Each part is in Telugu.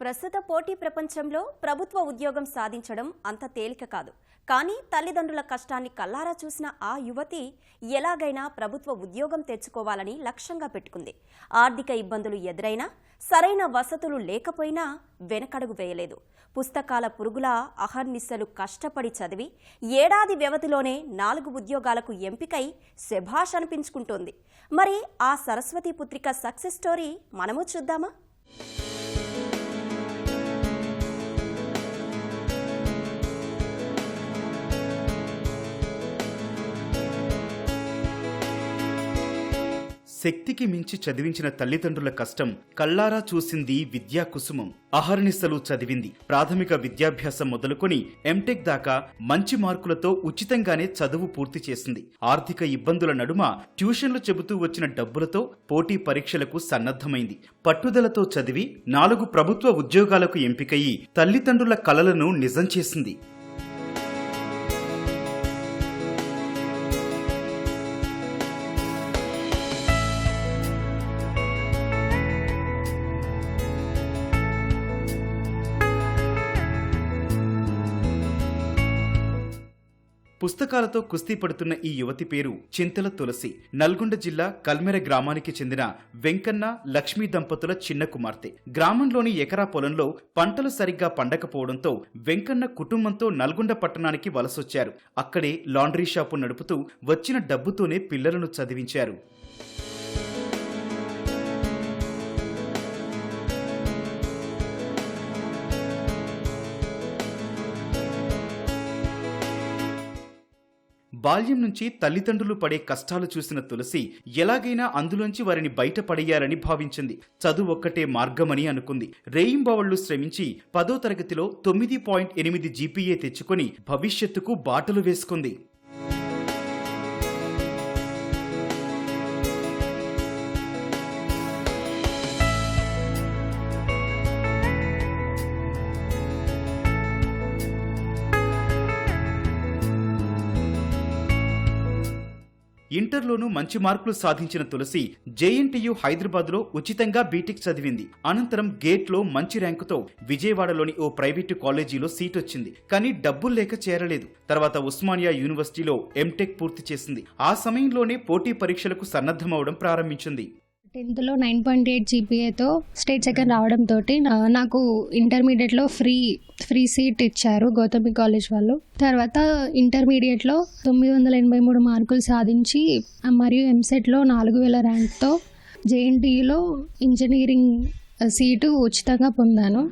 ప్రస్తుత పోటీ ప్రపంచంలో ప్రభుత్వ ఉద్యోగం సాధించడం అంత తేలిక కాదు. కానీ తల్లిదండ్రుల కష్టాన్ని కల్లారా చూసిన ఆ యువతి ఎలాగైనా ప్రభుత్వ ఉద్యోగం తెచ్చుకోవాలని లక్ష్యంగా పెట్టుకుంది. ఆర్థిక ఇబ్బందులు ఎదురైనా సరైన వసతులు లేకపోయినా వెనకడుగు వేయలేదు. పుస్తకాల పురుగులా అహర్నిశలు కష్టపడి చదివి ఏడాది వ్యవధిలోనే నాలుగు ఉద్యోగాలకు ఎంపికై శభాష్ అనిపించుకుంటోంది. మరి ఆ సరస్వతి పుత్రిక సక్సెస్ స్టోరీ మనము చూద్దామా? శక్తికి మించి చదివించిన తల్లిదండ్రుల కష్టం కళ్ళారా చూసింది విద్యా కుసుమం. అహర్నిశలు చదివింది. ప్రాథమిక విద్యాభ్యాసం మొదలుకొని ఎంటెక్ దాకా మంచి మార్కులతో ఉచితంగానే చదువు పూర్తి చేసింది. ఆర్థిక ఇబ్బందుల నడుమ ట్యూషన్లు చెబుతూ వచ్చిన డబ్బులతో పోటీ పరీక్షలకు సన్నద్ధమైంది. పట్టుదలతో చదివి నాలుగు ప్రభుత్వ ఉద్యోగాలకు ఎంపికయి తల్లిదండ్రుల కలలను నిజం చేసింది. పుస్తకాలతో కుస్తీ పడుతున్న ఈ యువతి పేరు చింతల తులసి. నల్గొండ జిల్లా కల్మెర గ్రామానికి చెందిన వెంకన్న లక్ష్మీ దంపతుల చిన్న కుమార్తె. గ్రామంలోని ఎకరా పొలంలో పంటలు సరిగ్గా పండకపోవడంతో వెంకన్న కుటుంబంతో నల్గొండ పట్టణానికి వలసొచ్చారు. అక్కడే లాండ్రీ షాపు నడుపుతూ వచ్చిన డబ్బుతోనే పిల్లలను చదివించారు. బాల్యం నుంచి తల్లిదండ్రులు పడే కష్టాలు చూసిన తులసి ఎలాగైనా అందులోంచి వారిని బయటపడేయాలని భావించింది. చదువు ఒక్కటే మార్గమని అనుకుంది. రేయింబవళ్ళు శ్రమించి పదో తరగతిలో తొమ్మిది పాయింట్ ఎనిమిది జీపీఏ తెచ్చుకొని భవిష్యత్తుకు బాటలు వేసుకుంది. ఇంటర్లోనూ మంచి మార్కులు సాధించిన తులసి జేఎన్టీయు హైదరాబాద్లో ఉచితంగా బీటెక్ చదివింది. అనంతరం గేట్లో మంచి ర్యాంకుతో విజయవాడలోని ఓ ప్రైవేటు కాలేజీలో సీట్ వచ్చింది కానీ డబ్బులు లేక చేరలేదు. తర్వాత ఉస్మానియా యూనివర్సిటీలో ఎంటెక్ పూర్తి చేసింది. ఆ సమయంలోనే పోటీ పరీక్షలకు సన్నద్ధమవడం ప్రారంభించింది. టెన్త్లో నైన్ పాయింట్ ఎయిట్ జీపీఏతో స్టేట్ సెకండ్ రావడంతో నాకు ఇంటర్మీడియట్లో ఫ్రీ ఫ్రీ సీట్ ఇచ్చారు గౌతమి కాలేజ్ వాళ్ళు. తర్వాత ఇంటర్మీడియట్లో తొమ్మిది వందల ఎనభై మూడు మార్కులు సాధించి మరియు ఎంసెట్లో నాలుగు వేల ర్యాంక్తో జేఎన్టీయులో ఇంజనీరింగ్ సీటు ఉచితంగా పొందాను.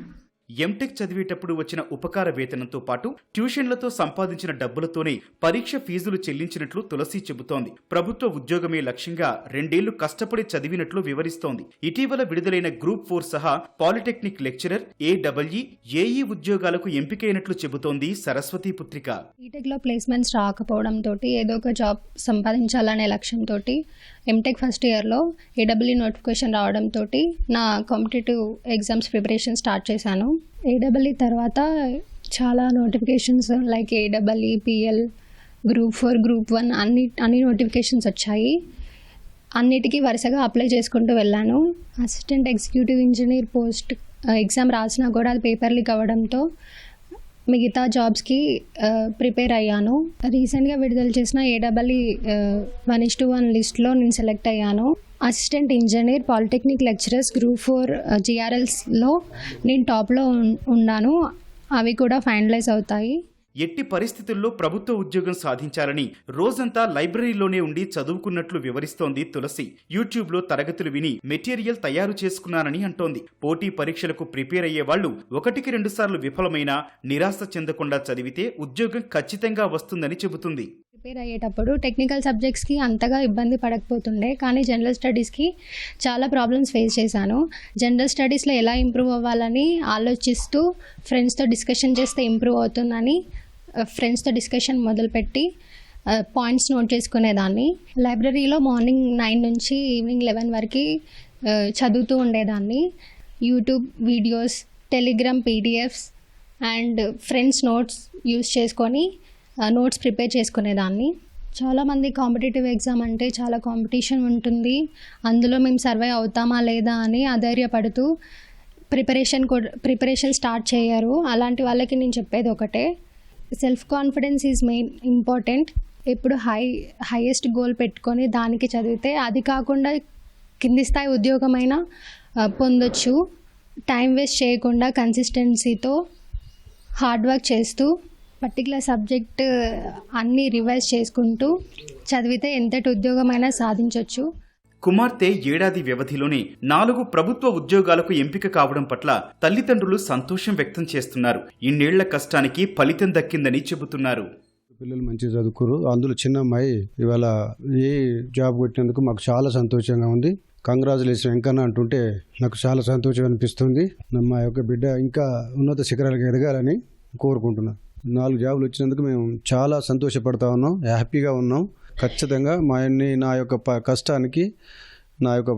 ఎంటెక్ చదివేటప్పుడు వచ్చిన ఉపకార వేతనంతో పాటు ట్యూషన్లతో సంపాదించిన డబ్బులతోనే పరీక్ష ఫీజులు చెల్లించినట్లు తులసి చెబుతోంది. ప్రభుత్వ ఉద్యోగమే లక్ష్యంగా రెండేళ్ళు కష్టపడి చదివినట్లు వివరిస్తోంది. ఇటీవల విడుదలైన గ్రూప్ ఫోర్ సహా పాలిటెక్నిక్ లెక్చరర్ ఏడబ్ల్యూ ఏఈ ఉద్యోగాలకు ఎంపికైనట్లు చెబుతోంది సరస్వతి పుత్రిక. బీటెక్లో ప్లేస్మెంట్స్ రాకపోవడంతో ఏదో ఒక జాబ్ సంపాదించాలనే లక్ష్యంతో ఎంటెక్ ఫస్ట్ ఇయర్లో ఏడబ్ల్యూ నోటిఫికేషన్ రావడంతో నా కాంపిటేటివ్ ఎగ్జామ్స్ ప్రిపరేషన్ స్టార్ట్ చేశాను. ఏడబ్ల్యూ తర్వాత చాలా notifications like AW PL group four group one అన్ని అన్ని నోటిఫికేషన్స్ వచ్చాయి. అన్నిటికీ వరుసగా అప్లై చేసుకుంటూ వెళ్ళాను. Assistant executive engineer post exam రాసినా కూడా అది పేపర్ లీక్ అవ్వడంతో మిగతా జాబ్స్కి ప్రిపేర్ అయ్యాను. రీసెంట్గా విడుదల చేసిన AW one is to one లిస్ట్లో నేను సెలెక్ట్ అయ్యాను. Assistant engineer polytechnic lecturers group four జిఆర్ఎల్స్లో నేను టాప్లో ఉన్నాను. అవి కూడా ఫైనలైజ్ అవుతాయి. ఎట్టి పరిస్థితుల్లో ప్రభుత్వ ఉద్యోగం సాధించాలని రోజంతా లైబ్రరీలోనే ఉండి చదువుకున్నట్లు వివరిస్తోంది తులసి. యూట్యూబ్లో తరగతులు విని మెటీరియల్ తయారు చేసుకున్నానని అంటోంది. పోటీ పరీక్షలకు ప్రిపేర్ అయ్యే వాళ్ళు ఒకటికి రెండుసార్లు విఫలమైనా నిరాశ చెందకుండా చదివితే ఉద్యోగం ఖచ్చితంగా వస్తుందని చెబుతుంది. ప్రిపేర్ అయ్యేటప్పుడు టెక్నికల్ సబ్జెక్ట్స్కి అంతగా ఇబ్బంది పడకపోతుండే కానీ జనరల్ స్టడీస్కి చాలా ప్రాబ్లమ్స్ ఫేస్ చేశాను. జనరల్ స్టడీస్లో ఎలా ఇంప్రూవ్ అవ్వాలని ఆలోచిస్తూ ఫ్రెండ్స్తో డిస్కషన్ చేస్తే ఇంప్రూవ్ అవుతుందని ఫ్రెండ్స్తో డిస్కషన్ మొదలుపెట్టి పాయింట్స్ నోట్ చేసుకునేదాన్ని. లైబ్రరీలో మార్నింగ్ నైన్ నుంచి ఈవినింగ్ లెవెన్ వరకు చదువుతూ ఉండేదాన్ని. YouTube videos Telegram PDFs and friends notes use చేసుకొని నోట్స్ ప్రిపేర్ చేసుకునేదాన్ని. చాలామంది కాంపిటేటివ్ ఎగ్జామ్ అంటే చాలా కాంపిటీషన్ ఉంటుంది. అందులో మేము సర్వే అవుతామా లేదా అని అధైర్యపడుతూ ప్రిపరేషన్ కూడా ప్రిపరేషన్ స్టార్ట్ చేయరు. అలాంటి వాళ్ళకి నేను చెప్పేది ఒకటే. Self confidence is main important ఎప్పుడు హై హైయెస్ట్ గోల్ పెట్టుకొని దానికి చదివితే అది కాకుండా కింది స్థాయి ఉద్యోగమైనా పొందొచ్చు. టైం వేస్ట్ చేయకుండా కన్సిస్టెన్సీతో హార్డ్ వర్క్ చేస్తూ పర్టికులర్ సబ్జెక్ట్ అన్నీ రివైజ్ చేసుకుంటూ చదివితే ఎంతటి ఉద్యోగమైనా సాధించవచ్చు కుమార్తె ఏడాది వ్యవధిలోనే నాలుగు ప్రభుత్వ ఉద్యోగాలకు ఎంపిక కావడం పట్ల తల్లిదండ్రులు సంతోషం వ్యక్తం చేస్తున్నారు. ఇన్నేళ్ళ కష్టానికి ఫలితం దక్కిందని చెబుతున్నారు. పిల్లలు మంచిగా చదువుకురు అందులో చిన్న అమ్మాయి ఇవాళ ఏ జాబ్ కొట్టినందుకు మాకు చాలా సంతోషంగా ఉంది. కంగ్రాచులేషన్ వెంకన్న అంటుంటే నాకు చాలా సంతోషం అనిపిస్తుంది. మా యొక్క బిడ్డ ఇంకా ఉన్నత శిఖరాలకు ఎదగాలని కోరుకుంటున్నాను నాలుగు జాబులు వచ్చినందుకు మేము చాలా సంతోషపడతా ఉన్నాం. హ్యాపీగా ఉన్నాం. ఖచ్చితంగా మా అన్ని నా యొక్క ప- కష్టానికి నా యొక్క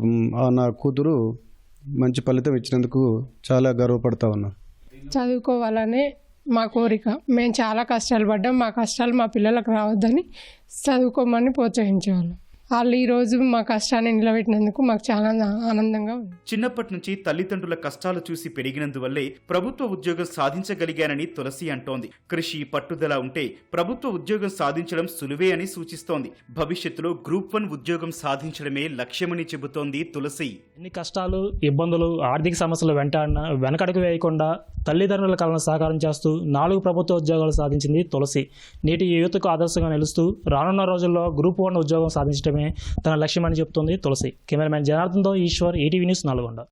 నా కూతురు మంచి ఫలితం ఇచ్చినందుకు చాలా గర్వపడతా ఉన్నాం. చదువుకోవాలనే మా కోరిక. మేము చాలా కష్టాలు పడ్డాం. మా కష్టాలు మా పిల్లలకు రావద్దని చదువుకోమని ప్రోత్సహించేవాళ్ళం. వాళ్ళు ఈరోజు మా కష్టాన్ని నిలబెట్టినందుకు మాకు చాలా ఆనందంగా ఉంది. చిన్నప్పటి నుంచి తల్లిదండ్రుల కష్టాలు చూసి పెరిగినందువల్లే ప్రభుత్వ ఉద్యోగం సాధించగలిగానని తులసి అంటోంది. కృషి పట్టుదల ఉంటే ప్రభుత్వ ఉద్యోగం సాధించడం సులువే అని సూచిస్తోంది. భవిష్యత్తులో గ్రూప్ వన్ ఉద్యోగం సాధించడమే లక్ష్యమని చెబుతోంది తులసి. ఎన్ని కష్టాలు ఇబ్బందులు ఆర్థిక సమస్యలు వెంటాడిన వెనకడుగు వేయకుండా తల్లిదండ్రుల కళను సహకారం చేస్తూ నాలుగు ప్రభుత్వ ఉద్యోగాలు సాధించింది తులసి. నేటి యువతకు ఆదర్శంగా నిలుస్తూ రానున్న రోజుల్లో గ్రూప్ వన్ ఉద్యోగం సాధించడమే తన లక్ష్యమని చెబుతోంది తులసి. కెమెరామ్యాన్ జనార్దన్తో ఈశ్వర్ ఈటీవీ న్యూస్ నల్గొండ.